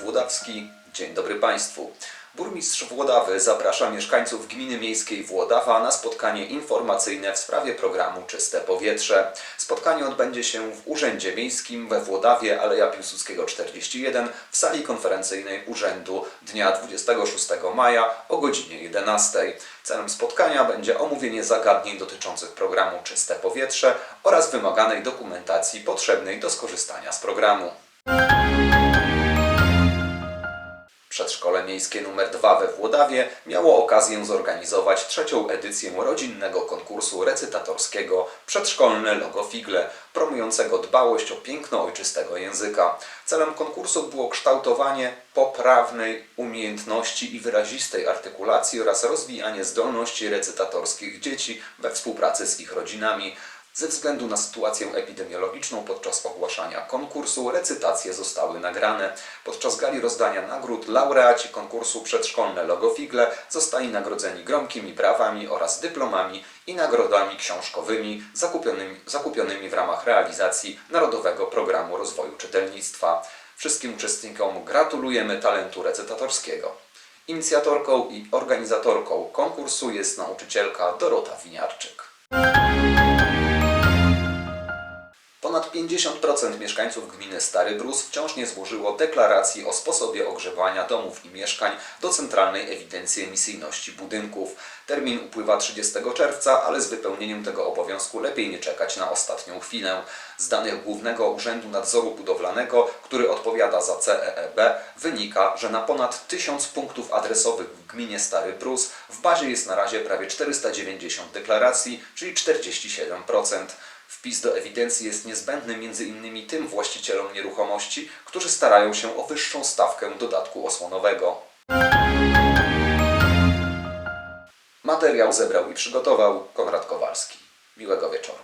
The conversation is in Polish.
Włodawski. Dzień dobry Państwu. Burmistrz Włodawy zaprasza mieszkańców gminy miejskiej Włodawa na spotkanie informacyjne w sprawie programu Czyste Powietrze. Spotkanie odbędzie się w Urzędzie Miejskim we Włodawie Aleja Piłsudskiego 41 w sali konferencyjnej Urzędu dnia 26 maja o godzinie 11. Celem spotkania będzie omówienie zagadnień dotyczących programu Czyste Powietrze oraz wymaganej dokumentacji potrzebnej do skorzystania z programu. Miejskie nr 2 we Włodawie miało okazję zorganizować trzecią edycję rodzinnego konkursu recytatorskiego Przedszkolne Logo Figle, promującego dbałość o piękno ojczystego języka. Celem konkursu było kształtowanie poprawnej umiejętności i wyrazistej artykulacji oraz rozwijanie zdolności recytatorskich dzieci we współpracy z ich rodzinami. Ze względu na sytuację epidemiologiczną podczas ogłaszania konkursu recytacje zostały nagrane. Podczas gali rozdania nagród laureaci konkursu Przedszkolne Logo Figle zostali nagrodzeni gromkimi brawami oraz dyplomami i nagrodami książkowymi zakupionymi, zakupionymi w ramach realizacji Narodowego Programu Rozwoju Czytelnictwa. Wszystkim uczestnikom gratulujemy talentu recytatorskiego. Inicjatorką i organizatorką konkursu jest nauczycielka Dorota Winiarczyk. Ponad 50% mieszkańców gminy Stary Brus wciąż nie złożyło deklaracji o sposobie ogrzewania domów i mieszkań do Centralnej Ewidencji Emisyjności Budynków. Termin upływa 30 czerwca, ale z wypełnieniem tego obowiązku lepiej nie czekać na ostatnią chwilę. Z danych Głównego Urzędu Nadzoru Budowlanego, który odpowiada za CEEB, wynika, że na ponad 1000 punktów adresowych w gminie Stary Brus w bazie jest na razie prawie 490 deklaracji, czyli 47%. Wpis do ewidencji jest niezbędny m.in. tym właścicielom nieruchomości, którzy starają się o wyższą stawkę dodatku osłonowego. Materiał zebrał i przygotował Konrad Kowalski. Miłego wieczoru.